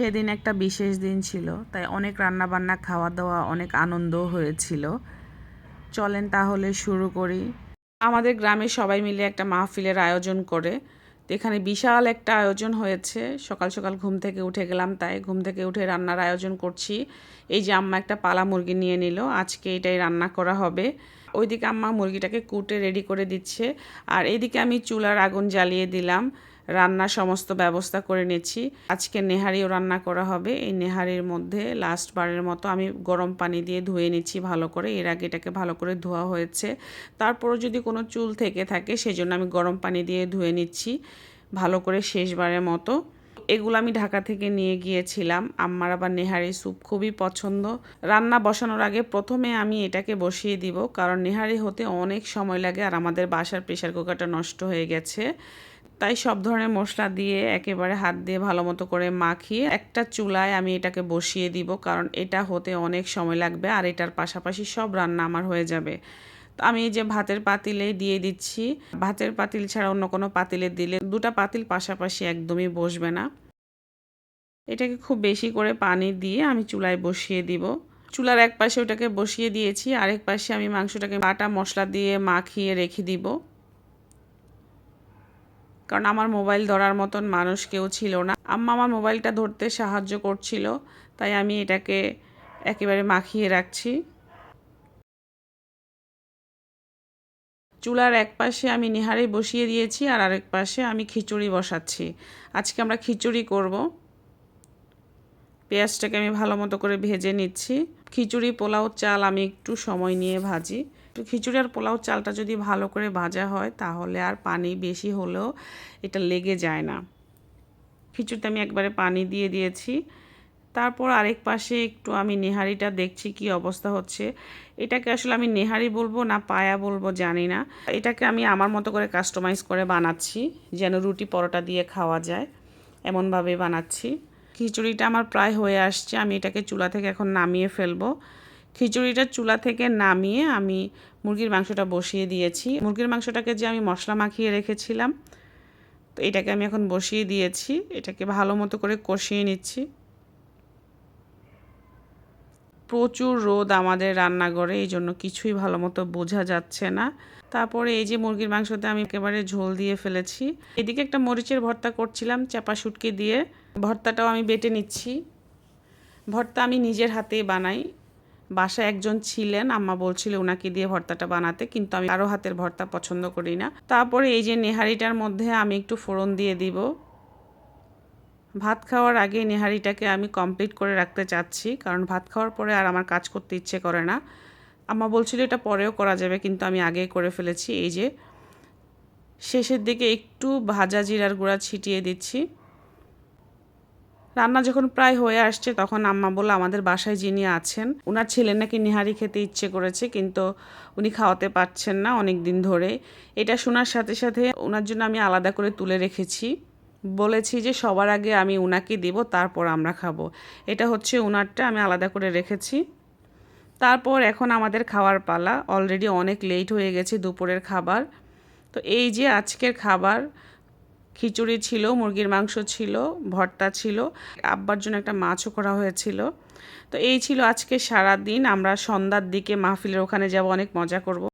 সেদিন একটা বিশেষ দিন ছিল, তাই অনেক রান্না বান্না খাওয়া দাওয়া অনেক আনন্দ হয়েছিল। চলেন তাহলে শুরু করি। আমাদের গ্রামে সবাই মিলে একটা মাহফিলের আয়োজন করে। তো এখানে বিশাল একটা আয়োজন হয়েছে। সকাল সকাল ঘুম থেকে উঠে গেলাম তাই ঘুম থেকে উঠে রান্নার আয়োজন করছি। এই যে আম্মা একটা পালা মুরগি নিয়ে নিল, আজকে এটাই রান্না করা হবে। ওইদিকে আম্মা মুরগিটাকে কুটে রেডি করে দিচ্ছে। আর এইদিকে আমি চুলার আগুন জ্বালিয়ে দিলাম। রান্নার সমস্ত ব্যবস্থা করে নিচ্ছি আজকে নেহারিও রান্না করা হবে। এই নেহারির মধ্যে লাস্ট বারের মতো আমি গরম পানি দিয়ে ধুয়ে নিচ্ছি ভালো করে। এর আগে এটাকে ভালো করে ধোয়া হয়েছে। তারপরও যদি কোনো চুল থেকে থাকে সেজন্য আমি গরম পানি দিয়ে ধুয়ে নিচ্ছি ভালো করে শেষবারের মতো। এগুলো আমি ঢাকা থেকে নিয়ে গিয়েছিলাম। আম্মার আবার নেহারি স্যুপ খুবই পছন্দ। রান্না বসানোর আগে প্রথমে আমি এটাকে বসিয়ে দিব, কারণ নেহারি হতে অনেক সময় লাগে আর আমাদের বাসার প্রেশার কুকারটা নষ্ট হয়ে গেছে। তাই সব ধরনের মশলা দিয়ে একেবারে হাত দিয়ে ভালো মতো করে মাখিয়ে একটা চুলায় আমি এটাকে বসিয়ে দিব, কারণ এটা হতে অনেক সময় লাগবে আর এটার পাশাপাশি সব রান্না আমার হয়ে যাবে। তো আমি এই যে ভাতের পাতিলে দিয়ে দিচ্ছি। ভাতের পাতিল ছাড়া অন্য কোনো পাতিলে দিলে দুটা পাতিল পাশাপাশি একদমই বসবে না। এটাকে খুব বেশি করে পানি দিয়ে আমি চুলায় বসিয়ে দিব। চুলার এক পাশে ওটাকে বসিয়ে দিয়েছি, আরেক পাশে আমি মাংসটাকে বাটা মশলা দিয়ে মাখিয়ে রেখে দিব। কারণ আমার মোবাইল ধরার মতন মানুষ কেউ ছিল না। আম্মা আমার মোবাইলটা ধরতে সাহায্য করছিল, তাই আমি এটাকে একেবারে মাখিয়ে রাখছি। চুলার এক পাশে আমি নিহারি বসিয়ে দিয়েছি আর আরেক পাশে আমি খিচুড়ি বসাচ্ছি। আজকে আমরা খিচুড়ি করব। পেঁয়াজটাকে আমি ভালো মতো করে ভেজে নিচ্ছি। খিচুড়ি, পোলাও, চাল আমি একটু সময় নিয়ে ভাজি। তো খিচুড়ি আর পোলাও চালটা যদি ভালো করে ভাজা হয়, তাহলে আর পানি বেশি হলেও এটা লেগে যায় না। খিচুড়িতে আমি একবারে পানি দিয়ে দিয়েছি। তারপর আরেক পাশে একটু আমি নেহারিটা দেখছি কি অবস্থা হচ্ছে। এটাকে আসলে আমি নেহারি বলব না পায়া বলব জানি না। এটাকে আমি আমার মতো করে কাস্টমাইজ করে বানাচ্ছি, যেন রুটি পরোটা দিয়ে খাওয়া যায়। এমনভাবে বানাচ্ছি। খিচুড়িটা আমার প্রায় হয়ে আসছে, আমি এটাকে চুলা থেকে এখন নামিয়ে ফেলব। খিচুড়িটা চুলা থেকে নামিয়ে আমি মুরগির মাংসটা বসিয়ে দিয়েছি। মুরগির মাংসটাকে যে আমি মশলা মাখিয়ে রেখেছিলাম, তো এটাকে আমি এখন বসিয়ে দিয়েছি। এটাকে ভালো মতো করে কষিয়ে নিচ্ছি। প্রচুর রোদ আমাদের রান্নাঘরে, এই জন্য কিছুই ভালো মতো বোঝা যাচ্ছে না। তারপরে এই যে মুরগির মাংসতে আমি একেবারে ঝোল দিয়ে ফেলেছি। এদিকে একটা মরিচের ভর্তা করছিলাম চাপা শুটকি দিয়ে। ভর্তাটাও আমি বেটে নিচ্ছি। ভর্তা আমি নিজের হাতেই বানাই। বাসায় একজন ছিলেন, আম্মা বলছিল ওনাকে দিয়ে ভর্তাটা বানাতে, কিন্তু আমি কারও হাতের ভর্তা পছন্দ করি না। তারপরে এই যে নেহারিটার মধ্যে আমি একটু ফোড়ন দিয়ে দিব। ভাত খাওয়ার আগে নেহারিটাকে আমি কমপ্লিট করে রাখতে চাচ্ছি, কারণ ভাত খাওয়ার পরে আর আমার কাজ করতে ইচ্ছে করে না। আম্মা বলছিল এটা পরেও করা যাবে, কিন্তু আমি আগেই করে ফেলেছি। এই যে শেষের দিকে একটু ভাজা জিরার গুঁড়া ছিটিয়ে দিচ্ছি। রান্না যখন প্রায় হয়ে আসছে, তখন আম্মা বলল, আমাদের বাসায় যিনি আছেন ওনার ছেলে নাকি নিহারি খেতে ইচ্ছে করেছে, কিন্তু উনি খাওয়াতে পারছেন না অনেক দিন ধরে। এটা শোনার সাথে সাথে ওনার জন্য আমি আলাদা করে তুলে রেখেছি। বলেছি যে, সবার আগে আমি উনাকে দেব, তারপর আমরা খাব। এটা হচ্ছে উনারটা, আমি আলাদা করে রেখেছি। তারপর এখন আমাদের খাওয়ার পালা। অলরেডি অনেক লেট হয়ে গেছে দুপুরের খাবার। তো এই যে আজকের খাবার খিচুড়ি ছিল, মুরগির মাংস ছিল, ভর্তা ছিল, আব্বার জন্য একটা মাছও করা হয়েছিল। তো এই ছিল আজকে সারা দিন আমরা সন্ধ্যার দিকে মাহফিলের ওখানে যাব, অনেক মজা করব।